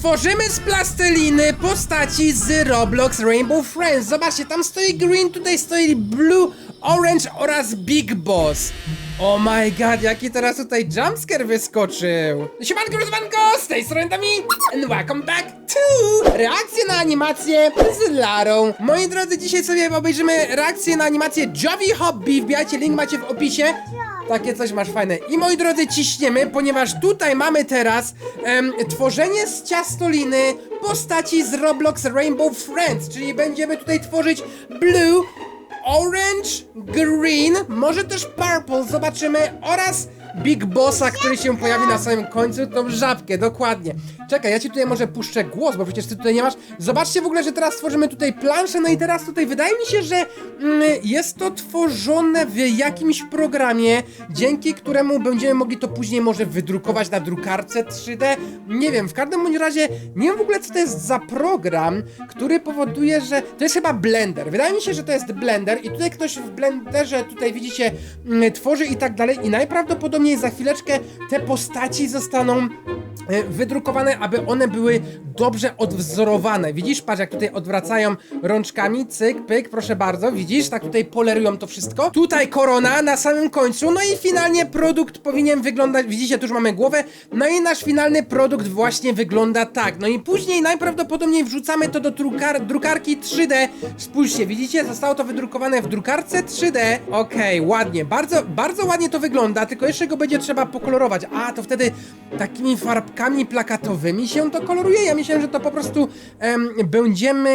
Tworzymy z plasteliny postaci z Roblox Rainbow Friends. Zobaczcie, tam stoi green, tutaj stoi blue, orange oraz big boss. Oh my god, jaki teraz tutaj jumpscare wyskoczył. Siemanko, rozwanko, z tej strony Dami and welcome back to reakcje na animację z Larą. Moi drodzy, dzisiaj sobie obejrzymy reakcję na animację Jovi Hobby. Wbijajcie, link macie w opisie. Takie coś masz fajne. I moi drodzy, ciśniemy, ponieważ tutaj mamy teraz em, tworzenie z ciastoliny postaci z Roblox Rainbow Friends, czyli będziemy tutaj tworzyć blue, orange, green, może też purple, zobaczymy, oraz Big Bossa, który się pojawi na samym końcu, tą żabkę, dokładnie. Czekaj, ja ci tutaj może puszczę głos, bo przecież ty tutaj nie masz. Zobaczcie w ogóle, że teraz tworzymy tutaj planszę, no i teraz tutaj wydaje mi się, że mm, jest to tworzone w jakimś programie, dzięki któremu będziemy mogli to później może wydrukować na drukarce 3D. Nie wiem, w każdym bądź razie nie wiem w ogóle co to jest za program, który powoduje, że to jest chyba Blender. Wydaje mi się, że to jest Blender i tutaj ktoś w Blenderze tutaj widzicie mm, tworzy i tak dalej i najprawdopodobniej za chwileczkę te postaci zostaną wydrukowane, aby one były dobrze odwzorowane. Widzisz, patrz jak tutaj odwracają rączkami, cyk, pyk, proszę bardzo, widzisz, tak tutaj polerują to wszystko. Tutaj korona na samym końcu, no i finalnie produkt powinien wyglądać, widzicie, tu już mamy głowę, no i nasz finalny produkt właśnie wygląda tak. No i później najprawdopodobniej wrzucamy to do drukar drukarki 3D. Spójrzcie, widzicie, zostało to wydrukowane w drukarce 3D. Okej, ładnie, bardzo, bardzo ładnie to wygląda, tylko jeszcze go będzie trzeba pokolorować. A, to wtedy takimi farbkami plakatowymi się to koloruje. Ja myślałem, że to po prostu em, będziemy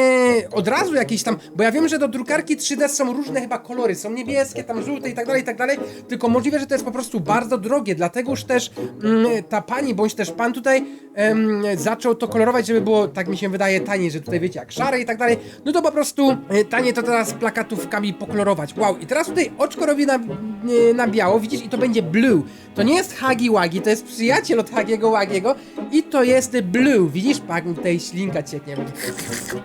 od razu jakieś tam, bo ja wiem, że do drukarki 3D są różne chyba kolory, są niebieskie, tam żółte i tak dalej, i tak dalej, tylko możliwe, że to jest po prostu bardzo drogie, dlatego już też mm, ta pani, bądź też pan tutaj em, zaczął to kolorować, żeby było, tak mi się wydaje, taniej, że tutaj wiecie, jak szare i tak dalej, no to po prostu e, taniej to teraz plakatówkami pokolorować. Wow, i teraz tutaj oczko robi na, e, na biało, widzisz, i to będzie blue. To nie jest Hagi Wagi, to jest przyjaciel od Hagiego Wagiego i to jest blue. Widzisz, pak tutaj ślinka cieknie.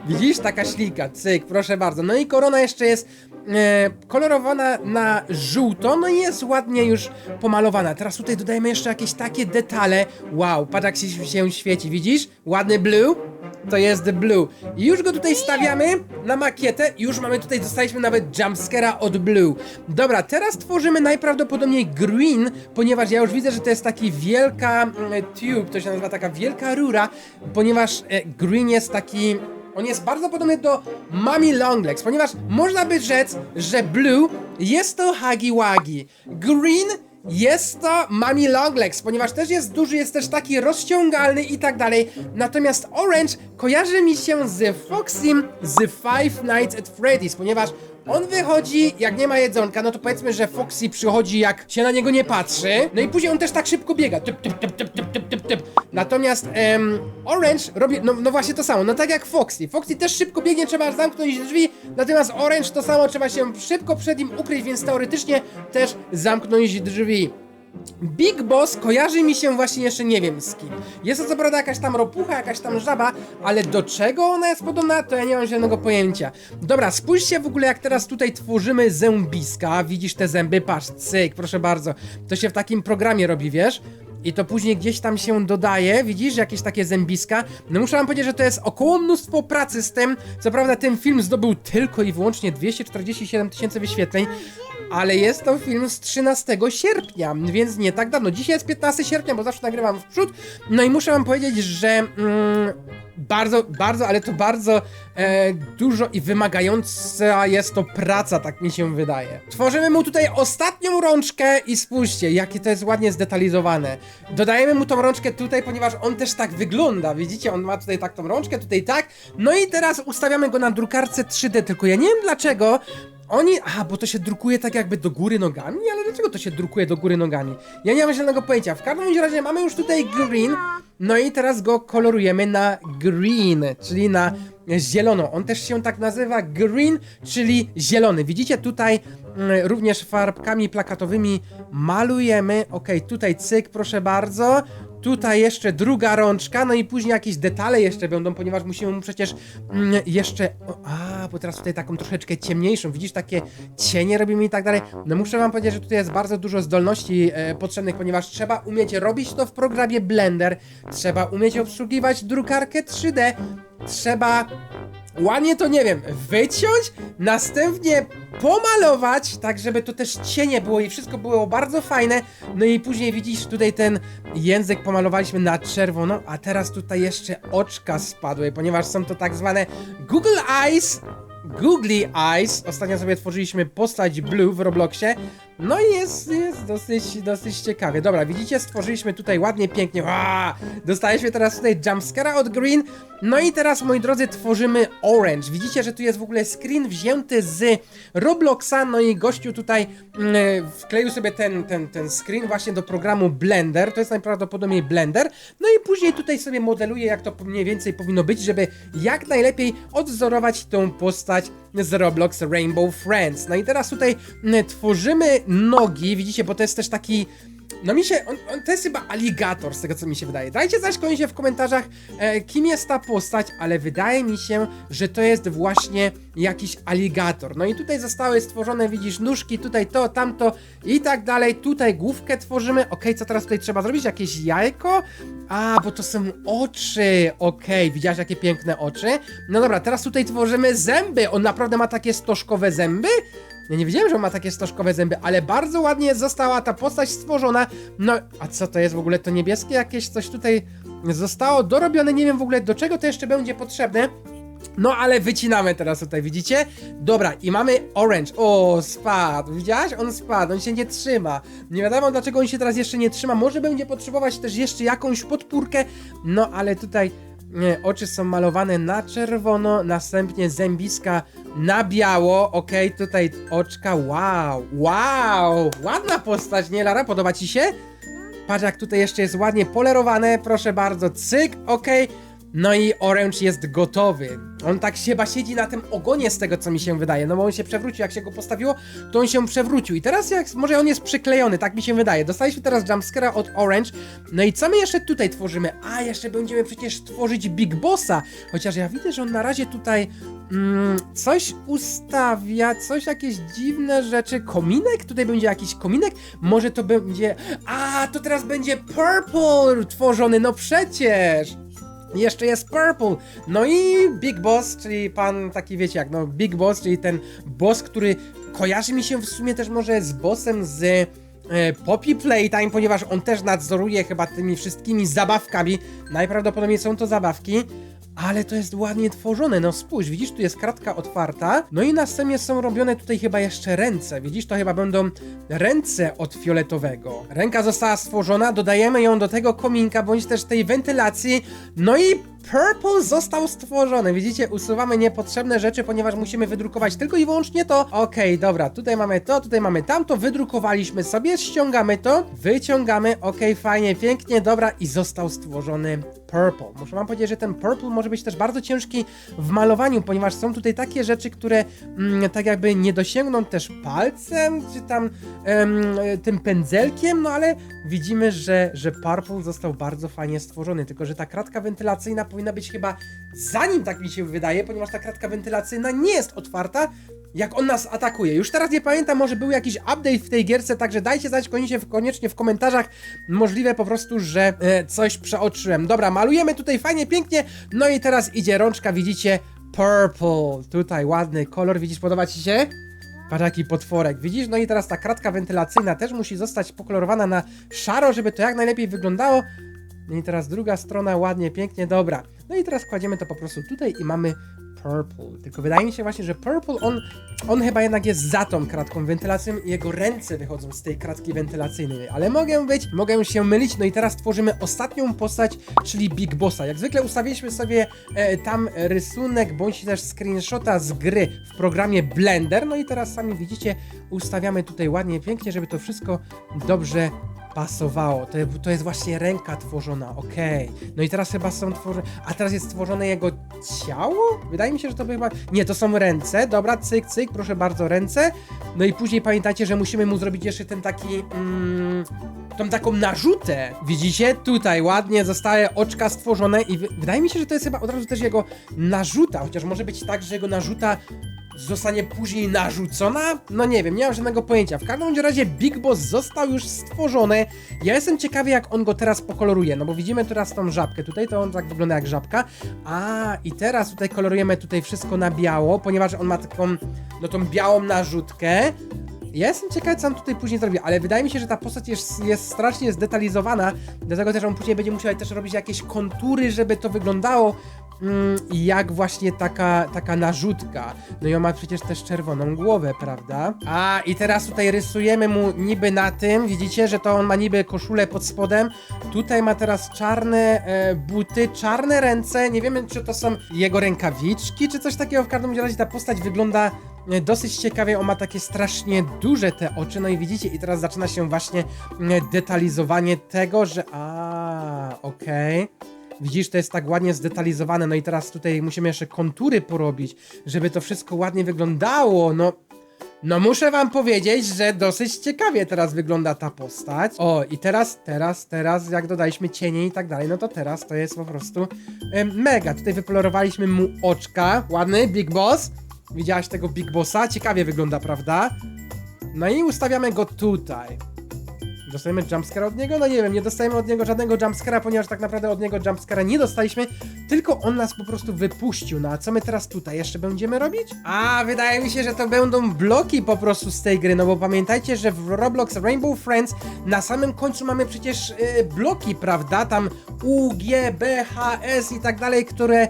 Widzisz, taka ślinka, cyk, proszę bardzo. No i korona jeszcze jest e, kolorowana na żółto, no i jest ładnie już pomalowana. Teraz tutaj dodajemy jeszcze jakieś takie detale. Wow, patrz jak się, się świeci, widzisz? Ładny blue. To jest blue. I już go tutaj stawiamy na makietę już mamy tutaj, dostaliśmy nawet jumpscare'a od blue. Dobra, teraz tworzymy najprawdopodobniej green, ponieważ ja już widzę, że to jest taki wielka mm, tube, to się nazywa taka wielka rura, ponieważ e, green jest taki on jest bardzo podobny do Mami Longlegs, ponieważ można by rzec, że Blue jest to Hagi Wagi. Green jest to Mami Longlegs, ponieważ też jest duży, jest też taki rozciągalny i tak dalej. Natomiast Orange kojarzy mi się z Foxym z Five Nights at Freddy's, ponieważ on wychodzi, jak nie ma jedzonka, no to powiedzmy, że Foxy przychodzi, jak się na niego nie patrzy. No i później on też tak szybko biega. Typ, typ, typ, typ, typ, typ, typ, typ. Natomiast em, Orange robi, no, no właśnie to samo, no tak jak Foxy. Foxy też szybko biegnie, trzeba zamknąć drzwi, natomiast Orange to samo, trzeba się szybko przed nim ukryć, więc teoretycznie też zamknąć drzwi. Big Boss kojarzy mi się właśnie jeszcze nie wiem z kim. Jest to co prawda jakaś tam ropucha, jakaś tam żaba, ale do czego ona jest podobna, to ja nie mam żadnego pojęcia. Dobra, spójrzcie w ogóle jak teraz tutaj tworzymy zębiska. Widzisz te zęby? Patrz, cyk, proszę bardzo. To się w takim programie robi, wiesz? I to później gdzieś tam się dodaje, widzisz, jakieś takie zębiska. No muszę wam powiedzieć, że to jest około mnóstwo pracy z tym. Co prawda ten film zdobył tylko i wyłącznie 247 tysięcy wyświetleń, ale jest to film z 13 sierpnia, więc nie tak dawno. Dzisiaj jest 15 sierpnia, bo zawsze nagrywam w przód. No i muszę wam powiedzieć, że mm, bardzo, bardzo, ale to bardzo e, dużo i wymagająca jest to praca, tak mi się wydaje. Tworzymy mu tutaj ostatnią rączkę i spójrzcie, jakie to jest ładnie zdetalizowane. Dodajemy mu tą rączkę tutaj, ponieważ on też tak wygląda, widzicie? On ma tutaj tak tą rączkę, tutaj tak. No i teraz ustawiamy go na drukarce 3D, tylko ja nie wiem dlaczego, oni, aha, bo to się drukuje tak jakby do góry nogami? Ale dlaczego to się drukuje do góry nogami? Ja nie mam żadnego pojęcia. W każdym razie mamy już tutaj green, no i teraz go kolorujemy na green, czyli na zielono. On też się tak nazywa green, czyli zielony. Widzicie tutaj mm, również farbkami plakatowymi malujemy. Ok, tutaj cyk, proszę bardzo. Tutaj jeszcze druga rączka, no i później jakieś detale jeszcze będą, ponieważ musimy mu przecież mm, jeszcze... O, a, bo teraz tutaj taką troszeczkę ciemniejszą, widzisz, takie cienie robimy i tak dalej. No muszę wam powiedzieć, że tutaj jest bardzo dużo zdolności e, potrzebnych, ponieważ trzeba umieć robić to w programie Blender, trzeba umieć obsługiwać drukarkę 3D, trzeba ładnie to, nie wiem, wyciąć, następnie pomalować, tak żeby to też cienie było i wszystko było bardzo fajne. No i później widzisz tutaj ten język pomalowaliśmy na czerwono, a teraz tutaj jeszcze oczka spadły, ponieważ są to tak zwane Google Eyes. Googly Eyes. Ostatnio sobie tworzyliśmy postać Blue w Robloxie. No i jest, jest dosyć, dosyć ciekawie. Dobra, widzicie, stworzyliśmy tutaj ładnie, pięknie. Aa! Dostaliśmy teraz tutaj jumpscare'a od Green. No i teraz, moi drodzy, tworzymy Orange. Widzicie, że tu jest w ogóle screen wzięty z Robloxa. No i gościu tutaj mm, wkleił sobie ten, ten, ten screen właśnie do programu Blender. To jest najprawdopodobniej Blender. No i później tutaj sobie modeluje, jak to mniej więcej powinno być, żeby jak najlepiej odwzorować tą postać z Roblox Rainbow Friends. No i teraz tutaj mm, tworzymy nogi, widzicie, bo to jest też taki. No mi się, on, on, to jest chyba aligator, z tego co mi się wydaje. Dajcie znać koniecznie w komentarzach, e, kim jest ta postać, ale wydaje mi się, że to jest właśnie jakiś aligator. No i tutaj zostały stworzone, widzisz, nóżki, tutaj to, tamto i tak dalej. Tutaj główkę tworzymy. Okej, co teraz tutaj trzeba zrobić? Jakieś jajko? A, bo to są oczy. Okej, widziałeś jakie piękne oczy? No dobra, teraz tutaj tworzymy zęby. On naprawdę ma takie stożkowe zęby? Ja nie wiedziałem, że on ma takie stożkowe zęby, ale bardzo ładnie została ta postać stworzona. No, a co to jest w ogóle? To niebieskie jakieś coś tutaj zostało dorobione. Nie wiem w ogóle do czego to jeszcze będzie potrzebne. No ale wycinamy teraz tutaj, widzicie? Dobra, i mamy orange. O, spadł. Widziałaś? On spadł, on się nie trzyma. Nie wiadomo dlaczego on się teraz jeszcze nie trzyma. Może będzie potrzebować też jeszcze jakąś podpórkę. No ale tutaj oczy są malowane na czerwono, następnie zębiska na biało. Okej, tutaj oczka. Wow, wow! Ładna postać, nie Lara? Podoba ci się? Patrz jak tutaj jeszcze jest ładnie polerowane, proszę bardzo, cyk, okej. No i Orange jest gotowy. On tak chyba siedzi na tym ogonie z tego co mi się wydaje, no bo on się przewrócił, jak się go postawiło, to on się przewrócił. I teraz jak, może on jest przyklejony, tak mi się wydaje. Dostaliśmy teraz jumpscare'a od Orange. No i co my jeszcze tutaj tworzymy? A, jeszcze będziemy przecież tworzyć Big Bossa. Chociaż ja widzę, że on na razie tutaj mm, coś ustawia, coś jakieś dziwne rzeczy. Kominek? Tutaj będzie jakiś kominek? Może to będzie... A, to teraz będzie Purple tworzony, no przecież! Jeszcze jest Purple. No i Big Boss, czyli pan taki wiecie jak, no Big Boss, czyli ten boss, który kojarzy mi się w sumie też może z bossem z e, Poppy Playtime, ponieważ on też nadzoruje chyba tymi wszystkimi zabawkami. Najprawdopodobniej są to zabawki. Ale to jest ładnie tworzone, no spójrz, widzisz, tu jest kratka otwarta, no i następnie są robione tutaj chyba jeszcze ręce, widzisz, to chyba będą ręce od fioletowego. Ręka została stworzona, dodajemy ją do tego kominka, bądź też tej wentylacji, no i Purple został stworzony. Widzicie, usuwamy niepotrzebne rzeczy, ponieważ musimy wydrukować tylko i wyłącznie to. Okej, dobra, tutaj mamy to, tutaj mamy tamto, wydrukowaliśmy sobie, ściągamy to, wyciągamy, okej, fajnie, pięknie, dobra i został stworzony Purple. Muszę wam powiedzieć, że ten Purple może być też bardzo ciężki w malowaniu, ponieważ są tutaj takie rzeczy, które mm, tak jakby nie dosięgną też palcem, czy tam em, tym pędzelkiem, no ale widzimy, że, że Purple został bardzo fajnie stworzony, tylko że ta kratka wentylacyjna powinna być chyba zanim tak mi się wydaje, ponieważ ta kratka wentylacyjna nie jest otwarta, jak on nas atakuje. Już teraz nie pamiętam, może był jakiś update w tej gierce, także dajcie znać koniecznie w, koniecznie w komentarzach. Możliwe po prostu, że e, coś przeoczyłem. Dobra, malujemy tutaj fajnie, pięknie. No i teraz idzie rączka, widzicie? Purple. Tutaj ładny kolor, widzisz, podoba ci się? Patrz jaki potworek, widzisz? No i teraz ta kratka wentylacyjna też musi zostać pokolorowana na szaro, żeby to jak najlepiej wyglądało. No i teraz druga strona, ładnie, pięknie, dobra. No i teraz kładziemy to po prostu tutaj i mamy Purple. Tylko wydaje mi się właśnie, że Purple, on, on chyba jednak jest za tą kratką wentylacyjną i jego ręce wychodzą z tej kratki wentylacyjnej. Ale mogę być, mogę się mylić. No i teraz tworzymy ostatnią postać, czyli Big Bossa. Jak zwykle ustawiliśmy sobie e, tam rysunek, bądź też screenshota z gry w programie Blender. No i teraz sami widzicie, ustawiamy tutaj ładnie, pięknie, żeby to wszystko dobrze Pasowało. To, to jest właśnie ręka tworzona, okej. No i teraz chyba są tworzone. A teraz jest stworzone jego ciało? Wydaje mi się, że to by chyba. Nie, to są ręce. Dobra, cyk, cyk, proszę bardzo, ręce. No i później pamiętajcie, że musimy mu zrobić jeszcze ten taki. Mm, tą taką narzutę. Widzicie? Tutaj ładnie zostały oczka stworzone i wy- wydaje mi się, że to jest chyba od razu też jego narzuta, chociaż może być tak, że jego narzuta zostanie później narzucona? No nie wiem, nie mam żadnego pojęcia. W każdym razie Big Boss został już stworzony. Ja jestem ciekawy, jak on go teraz pokoloruje, no bo widzimy teraz tą żabkę. Tutaj to on tak wygląda jak żabka. A, i teraz tutaj kolorujemy tutaj wszystko na biało, ponieważ on ma taką, no tą białą narzutkę. Ja jestem ciekawy, co on tutaj później zrobi, ale wydaje mi się, że ta postać jest, jest strasznie zdetalizowona, dlatego też on później będzie musiał też robić jakieś kontury, żeby to wyglądało mm, jak właśnie taka, taka narzutka. No i on ma przecież też czerwoną głowę, prawda? A, i teraz tutaj rysujemy mu niby na tym, widzicie, że to on ma niby koszulę pod spodem, tutaj ma teraz czarne e, buty, czarne ręce, nie wiemy, czy to są jego rękawiczki, czy coś takiego, w każdym razie ta postać wygląda dosyć ciekawie, on ma takie strasznie duże te oczy, no i widzicie, i teraz zaczyna się właśnie e, detalizowanie tego, że a, okej. Widzisz, to jest tak ładnie zdetalizowane, no i teraz tutaj musimy jeszcze kontury porobić, żeby to wszystko ładnie wyglądało, no... No muszę wam powiedzieć, że dosyć ciekawie teraz wygląda ta postać. O, i teraz, teraz, teraz, jak dodaliśmy cienie i tak dalej, no to teraz to jest po prostu em, mega. Tutaj wypolerowaliśmy mu oczka. Ładny, Big Boss. Widziałaś tego Big Bossa? Ciekawie wygląda, prawda? No i ustawiamy go tutaj. Dostajemy jumpscare od niego? No nie wiem, nie dostajemy od niego żadnego jumpscare'a, ponieważ tak naprawdę od niego jumpscare'a nie dostaliśmy, tylko on nas po prostu wypuścił. No a co my teraz tutaj jeszcze będziemy robić? A, wydaje mi się, że to będą bloki po prostu z tej gry, no bo pamiętajcie, że w Roblox Rainbow Friends na samym końcu mamy przecież y, bloki, prawda? Tam U, G, B, H, S i tak dalej, które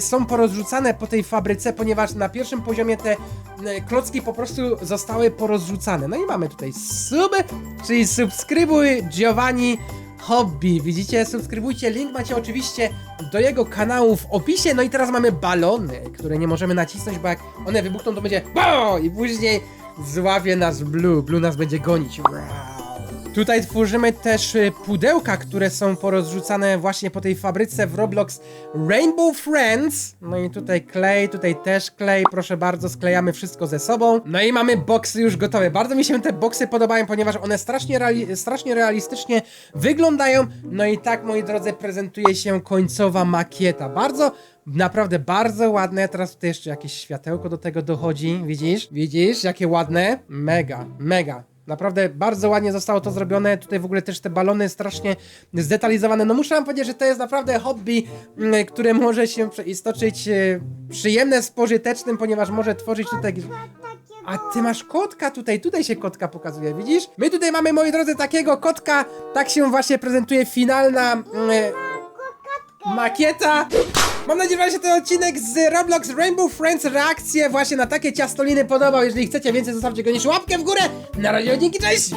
są porozrzucane po tej fabryce, ponieważ na pierwszym poziomie te mm, klocki po prostu zostały porozrzucane. No i mamy tutaj sub, czyli subskrybuj Giovanni Hobby. Widzicie, subskrybujcie, link macie oczywiście do jego kanału w opisie. No i teraz mamy balony, które nie możemy nacisnąć, bo jak one wybuchną, to będzie BO! i później złapie nas Blue. Blue nas będzie gonić. Wow. Tutaj tworzymy też y, pudełka, które są porozrzucane właśnie po tej fabryce w Roblox Rainbow Friends. No i tutaj klej, tutaj też klej, proszę bardzo, sklejamy wszystko ze sobą. No i mamy boksy już gotowe. Bardzo mi się te boksy podobają, ponieważ one strasznie, reali strasznie realistycznie wyglądają. No i tak, moi drodzy, prezentuje się końcowa makieta. Bardzo Naprawdę bardzo ładne. Teraz tutaj jeszcze jakieś światełko do tego dochodzi. Widzisz? Widzisz? Jakie ładne? Mega, mega. Naprawdę bardzo ładnie zostało to zrobione. Tutaj w ogóle też te balony strasznie zdetalizowane. No muszę wam powiedzieć, że to jest naprawdę hobby, mm, które może się przeistoczyć e, przyjemne z pożytecznym, ponieważ może tworzyć tutaj... A ty masz kotka tutaj, tutaj się kotka pokazuje, widzisz? My tutaj mamy, moi drodzy, takiego kotka. Tak się właśnie prezentuje finalna mm, makieta. Mam nadzieję, że się ten odcinek z Roblox Rainbow Friends reakcje właśnie na takie ciastoliny podobał. Jeżeli chcecie więcej, zostawcie koniecznie łapkę w górę. Na razie, dzięki, cześć!